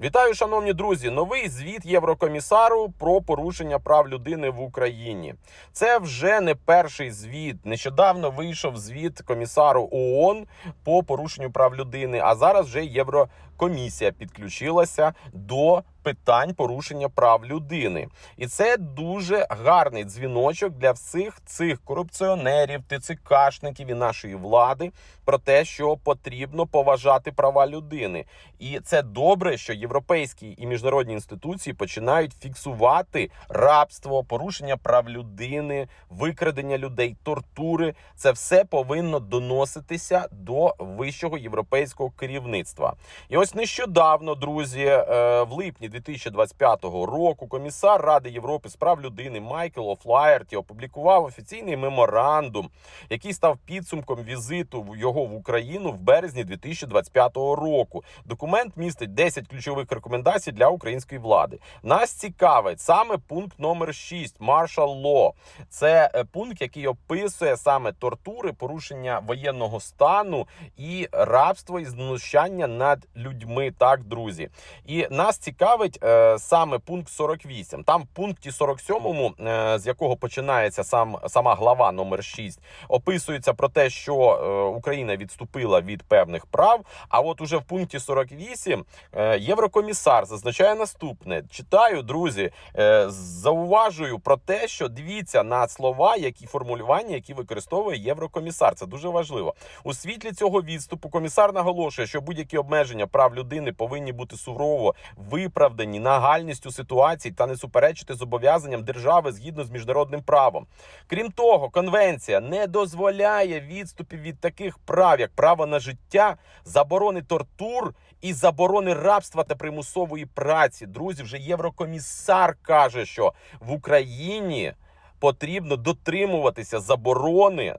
Вітаю, шановні друзі! Новий звіт Єврокомісару про порушення прав людини в Україні. Це вже не перший звіт. Нещодавно вийшов звіт комісару ООН по порушенню прав людини. А зараз вже Єврокомісія підключилася до питань порушення прав людини. І це дуже гарний дзвіночок для всіх цих корупціонерів, ТЦКшників і нашої влади про те, що потрібно поважати права людини. І це добре, що європейські і міжнародні інституції починають фіксувати рабство, порушення прав людини, викрадення людей, тортури. Це все повинно доноситися до вищого європейського керівництва. І ось нещодавно, друзі, е, в липні 2025 року комісар Ради Європи з прав людини Майкл Офлаєрті опублікував офіційний меморандум, який став підсумком візиту його в Україну в березні 2025 року. Документ містить 10 ключових рекомендацій для української влади. Нас цікавить саме пункт номер 6 Martial Law. Це е, пункт, який описує саме тортури, порушення воєнного стану і рабство і знущання над людьми. Так, друзі. І нас цікавить е, саме пункт 48. Там в пункті 47, е, з якого починається сам сама глава номер 6, описується про те, що е, Україна відступила від певних прав. А от уже в пункті 48 е, Єврокомісар зазначає наступне: читаю, друзі, е, зауважую про те, що дивіться на слова, які формулювання, які використовує Єврокомісар. Це дуже важливо. У світлі цього відступу комісар наголошує, що будь-які обмеження прав людини повинні бути сурово виправдані нагальністю ситуації та не суперечити зобов'язанням держави згідно з міжнародним правом. Крім того, конвенція не дозволяє відступів від таких прав, як право на життя, заборони тортур і заборони рабства та примусової праці. Друзі, вже єврокомісар каже, що в Україні потрібно дотримуватися заборони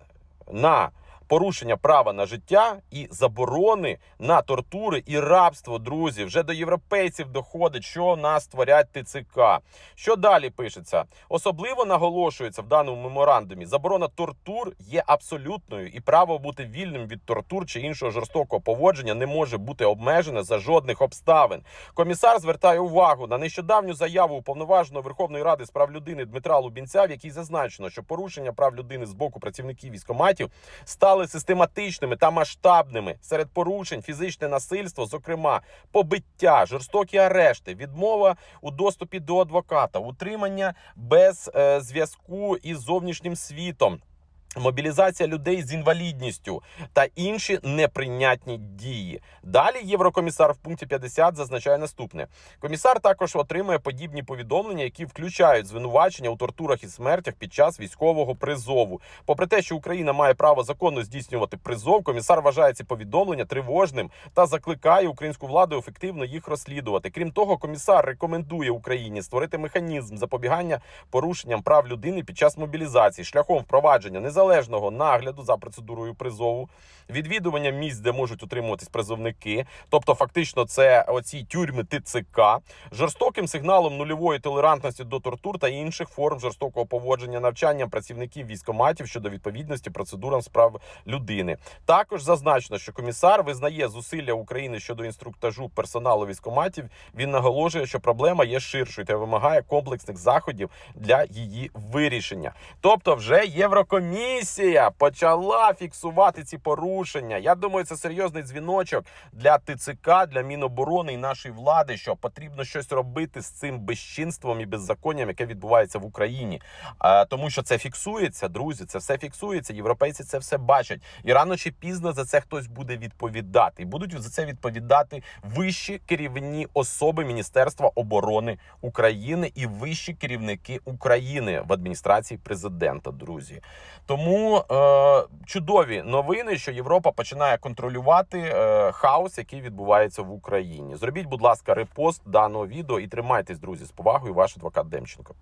на порушення права на життя і заборони на тортури і рабство. Друзі, вже до європейців доходить, що нас творять ТЦК. Що далі пишеться? Особливо наголошується в даному меморандумі: заборона тортур є абсолютною, і право бути вільним від тортур чи іншого жорстокого поводження не може бути обмежене за жодних обставин. Комісар звертає увагу на нещодавню заяву уповноваженого Верховної Ради з прав людини Дмитра Лубінця, в якій зазначено, що порушення прав людини з боку працівників військоматів стали систематичними та масштабними серед порушень фізичне насильство, зокрема побиття, жорстокі арешти, відмова у доступі до адвоката, утримання без е, зв'язку із зовнішнім світом. Мобілізація людей з інвалідністю та інші неприйнятні дії. Далі єврокомісар в пункті 50 зазначає наступне: комісар також отримує подібні повідомлення, які включають звинувачення у тортурах і смертях під час військового призову. Попри те, що Україна має право законно здійснювати призов, комісар вважає ці повідомлення тривожним та закликає українську владу ефективно їх розслідувати. Крім того, комісар рекомендує Україні створити механізм запобігання порушенням прав людини під час мобілізації шляхом впровадження незалежного нагляду за процедурою призову, відвідування місць, де можуть утримуватись призовники, тобто фактично це оці тюрми ТЦК, жорстоким сигналом нульової толерантності до тортур та інших форм жорстокого поводження, навчанням працівників військоматів щодо відповідності процедурам справ людини. Також зазначено, що комісар визнає зусилля України щодо інструктажу персоналу військоматів. Він наголошує, що проблема є ширшою та вимагає комплексних заходів для її вирішення. Тобто, вже Єврокомісія почала фіксувати ці порушення. Я думаю, це серйозний дзвіночок для ТЦК, для Міноборони і нашої влади, що потрібно щось робити з цим безчинством і беззаконням, яке відбувається в Україні. А, тому що це фіксується, друзі. Це все фіксується. Європейці це все бачать. І рано чи пізно за це хтось буде відповідати. І будуть за це відповідати вищі керівні особи Міністерства оборони України і вищі керівники України в адміністрації президента. Друзі, тому е, чудові новини, що Європа починає контролювати е, хаос, який відбувається в Україні. Зробіть, будь ласка, репост даного відео і тримайтесь, друзі, з повагою. Ваш адвокат Демченко.